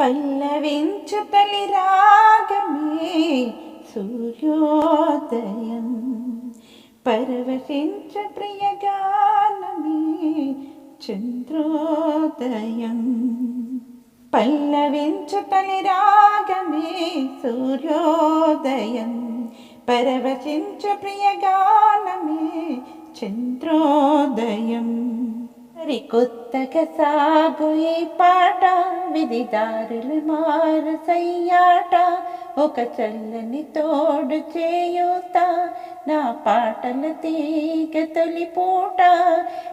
పల్లవించు తలి రాగమే సూర్యోదయం. పరవశించు ప్రియగానమే చంద్రోదయం. పల్లవించు తలి రాగమే సూర్యోదయం. పరవశించు ప్రియగానమే చంద్రోదయం. మరి కొత్తగా సాగు ఈ పాట. విధిదారులు మారు సయ్యాట. ఒక చల్లని తోడు చేయూత. నా పాటల తీగ తొలి పూట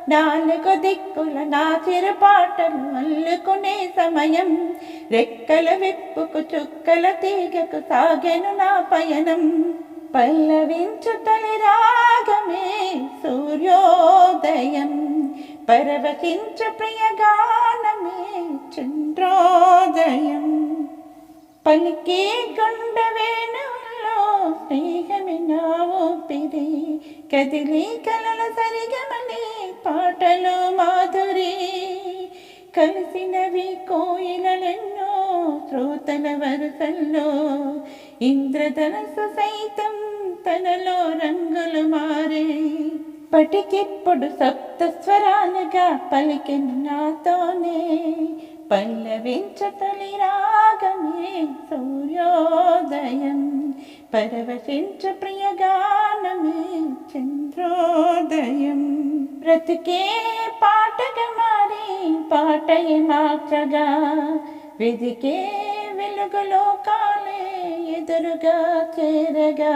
నాలుగు దిక్కుల నా చిరు పాటలు అల్లుకునే సమయం. రెక్కల విప్పుకు చుక్కల తీగకు సాగెను నా పయనం. పల్లవించు తొలి రాగమే సూర్యోదయం. పరవశించు ప్రియగానమే చంద్రోదయం. పలికే గుండవేణుల్లో స్నేహమినావు పిరి నా కదిలి కలల సరిగమని పాటలు మాధురి. కలిసినవి కోయిలెన్నో శ్రోతల వరుసల్లో. ఇంద్రధనస్సు సైతం తనలో రంగులు మారే. ఇప్పటికిప్పుడు సప్తస్వరాలుగా పలికిన నాతోనే పల్లవించు తొలి రాగమే సూర్యోదయం. పరవశించ ప్రియగానమే చంద్రోదయం. బ్రతికే పాటగా మారి పాటయి మార్చగా వెదికే వెలుగులో కాలే ఎదురుగా చేరగా.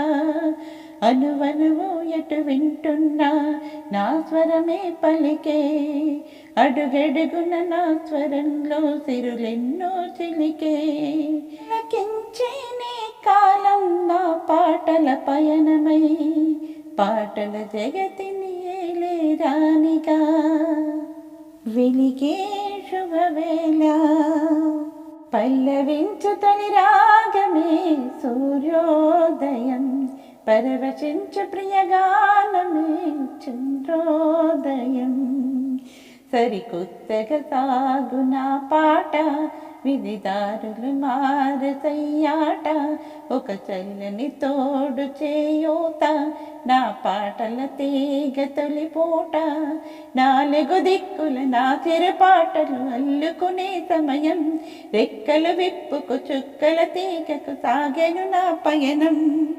అనువనువు ఎటు వింటున్నా నా స్వరమే పలికే. అడుగడుగున నా స్వరంలో సిరులెన్నో చిలికే. లకించేనే కాలం నా పాటల పయనమై పాటల జగతిని ఏలే రానిగా వెలిగే శుభవేళ పల్లవించు తని రాగమే పరవశించు ప్రియగానమే చంద్రోదయం సరికొత్తగా సాగు నా పాట విధిదారులు మారసయ్యాట ఒక చల్లని తోడు చేయూత నా పాటల తీగ తొలిపోట. నాలుగు దిక్కుల నా చిరు పాటలు అల్లుకునే సమయం రెక్కలు విప్పుకు చుక్కల తీగకు సాగెను నా పయనం.